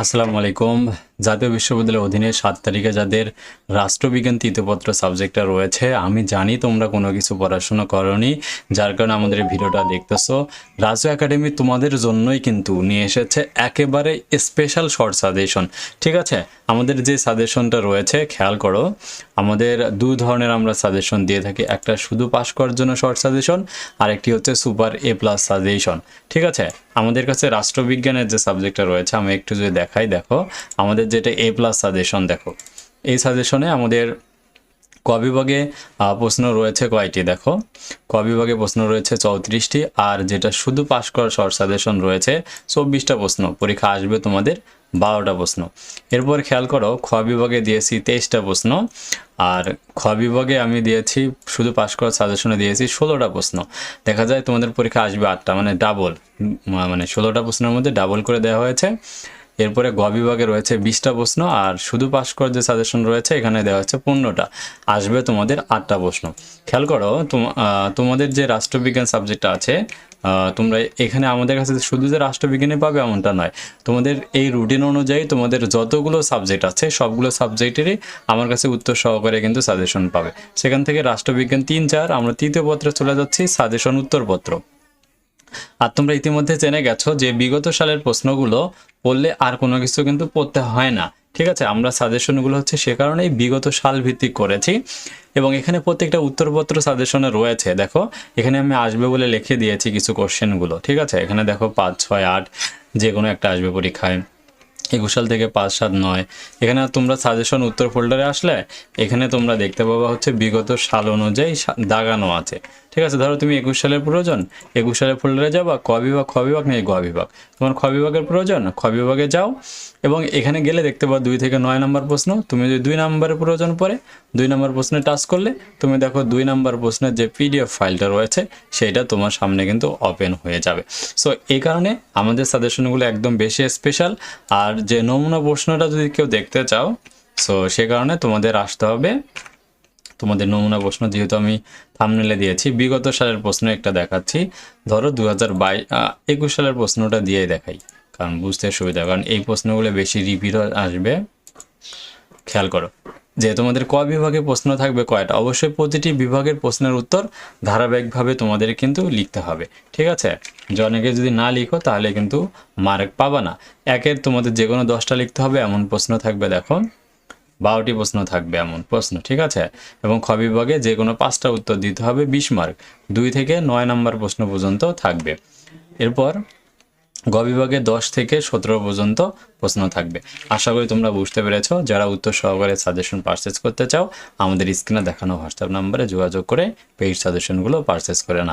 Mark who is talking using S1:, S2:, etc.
S1: আসসালামু আলাইকুম। জাতীয় বিশ্ববিদ্যালয়ের অধীনে সাত তারিখে যাদের রাষ্ট্রবিজ্ঞান তৃতীয়পত্র সাবজেক্টটা রয়েছে, আমি জানি তোমরা কোনো কিছু পড়াশোনা করনি, যার কারণে আমাদের ভিডিওটা দেখতেছো। রাজু একাডেমি তোমাদের জন্যই কিন্তু নিয়ে এসেছে একেবারে স্পেশাল শর্ট সাজেশন ঠিক আছে? আমাদের যে সাজেশনটা রয়েছে, খেয়াল করো, আমাদের দু ধরনের আমরা সাজেশন দিয়ে থাকি। একটা শুধু পাস করার জন্য শর্ট সাজেশন আর একটি হচ্ছে সুপার এ প্লাস সাজেশন ঠিক আছে? আমাদের কাছে রাষ্ট্রবিজ্ঞানের যে সাবজেক্টটা রয়েছে, আমি একটু যদি দেখাই, দেখো। আমাদের যেটা এ প্লাস সাজেশন দেখো। এই সাজেশনে আমাদের ক বিভাগে প্রশ্ন রয়েছে কয়টি, দেখো। ক বিভাগে প্রশ্ন রয়েছে চৌত্রিশটি, আর যেটা শুধু পাস করার শর্ট সাজেশন রয়েছে, চব্বিশটা প্রশ্ন। পরীক্ষা আসবে তোমাদের বারোটা প্রশ্ন। এরপর খেয়াল করো, খ বিভাগে দিয়েছি তেইশটা প্রশ্ন, আর খ বিভাগে আমি দিয়েছি, শুধু পাশ করার সাজেশনে দিয়েছি ষোলোটা প্রশ্ন। দেখা যায় তোমাদের পরীক্ষা আসবে আটটা মানে ডাবল মানে ষোলোটা প্রশ্নের মধ্যে ডাবল করে দেওয়া হয়েছে। এরপরে গ বিভাগে রয়েছে বিশটা প্রশ্ন আর শুধু পাস করার যে সাজেশন রয়েছে, এখানে দেওয়া হচ্ছে পনেরোটা। আসবে তোমাদের আটটা প্রশ্ন। খেয়াল করো, তোম- তোমাদের যে রাষ্ট্রবিজ্ঞান সাবজেক্টটা আছে তোমরা এখানে আমাদের কাছে শুধু যে রাষ্ট্রবিজ্ঞানে পাবে এমনটা নয়। তোমাদের এই রুটিন অনুযায়ী তোমাদের যতগুলো সাবজেক্ট আছে, সবগুলো সাবজেক্টেরই আমার কাছে উত্তর সহকারে কিন্তু সাজেশন পাবে। সেখান থেকে রাষ্ট্রবিজ্ঞান তিন চার, আমরা তৃতীয় পত্রে চলে যাচ্ছি সাজেশন উত্তরপত্র। আর তোমরা ইতিমধ্যে জেনে গেছো যে বিগত সালের প্রশ্নগুলো পড়লে আর কোনো কিছু কিন্তু পড়তে হয় না। ঠিক আছে, আমরা সাজেশনগুলো হচ্ছে সে কারণেই বিগত সাল ভিত্তিক করেছি। এবং এখানে প্রত্যেকটা উত্তরপত্র সাজেশনে রয়েছে। দেখো, এখানে আমি আসবে বলে লিখে দিয়েছি কিছু কোশ্চেনগুলো। ঠিক আছে, এখানে দেখো পাঁচ, ছয়, আট, যে কোনো একটা আসবে পরীক্ষায়। একুশ সাল থেকে পাঁচ, সাত, নয়। এখানে তোমরা সাজেশন উত্তর ফোল্ডারে আসলে এখানে তোমরা দেখতে পাবা হচ্ছে বিগত সাল অনুযায়ী দাগানো আছে। ঠিক আছে, ধরো তুমি একুশ সালের প্রয়োজন, একুশ সালের ফোল্ডারে যাবা, ক বিভাগ, খ বিভাগ নেই গ বিভাগ? তোমার খ বিভাগের প্রয়োজন, খ বিভাগে যাও, এবং এখানে গেলে দেখতে পাবো দুই থেকে নয় নম্বর প্রশ্ন, তুমি যদি দুই নম্বরের প্রয়োজন পড়ে, দুই নম্বর প্রশ্নে টাচ করলে, তুমি দেখো দুই নম্বর প্রশ্নের যে পিডিএফ ফাইলটা রয়েছে সেটা তোমার সামনে কিন্তু ওপেন হয়ে যাবে। সো এই কারণে আমাদের সাজেশনগুলো একদম বেশি স্পেশাল আর যে নমুনা প্রশ্নটা যদি কেউ দেখতে চাও সো সে কারণে তোমাদের আসতে হবে তোমাদের নমুনা প্রশ্ন যেহেতু আমি থামনেলে দিয়েছি, বিগত সালের প্রশ্ন একটা দেখাচ্ছি। ধরো দু হাজার একুশ সালের প্রশ্নটা দিয়ে দেখাই, কারণ বুঝতে সুবিধা, কারণ এই প্রশ্নগুলো বেশি রিপিট আসবে। খেয়াল করো, যে তোমাদের ক বিভাগে প্রশ্ন থাকবে কয়টা? অবশ্যই প্রতিটি বিভাগের প্রশ্নের উত্তর ধারাবাহিকভাবে তোমাদের কিন্তু লিখতে হবে, ঠিক আছে? জনেকে যদি না লিখো তাহলে কিন্তু মার্ক পাবা না। একের তোমাদের যে কোনো দশটা লিখতে হবে, এমন প্রশ্ন থাকবে, দেখো। বারোটি প্রশ্ন থাকবে এমন প্রশ্ন, ঠিক আছে? এবং খ বিভাগে যে কোনো পাঁচটা উত্তর দিতে হবে বিশ মার্ক। দুই থেকে নয় নম্বর প্রশ্ন পর্যন্ত থাকবে। এরপর গ বিভাগে দশ থেকে সতেরো পর্যন্ত প্রশ্ন থাকবে। আশা করি তোমরা বুঝতে পেরেছ। যারা উত্তর সহকারে সাজেশন পারচেস করতে চাও, আমাদের স্ক্রিনে দেখানো হোয়াটসঅ্যাপ নাম্বারে যোগাযোগ করে পেইড সাজেশনগুলো পারচেস করে নাও।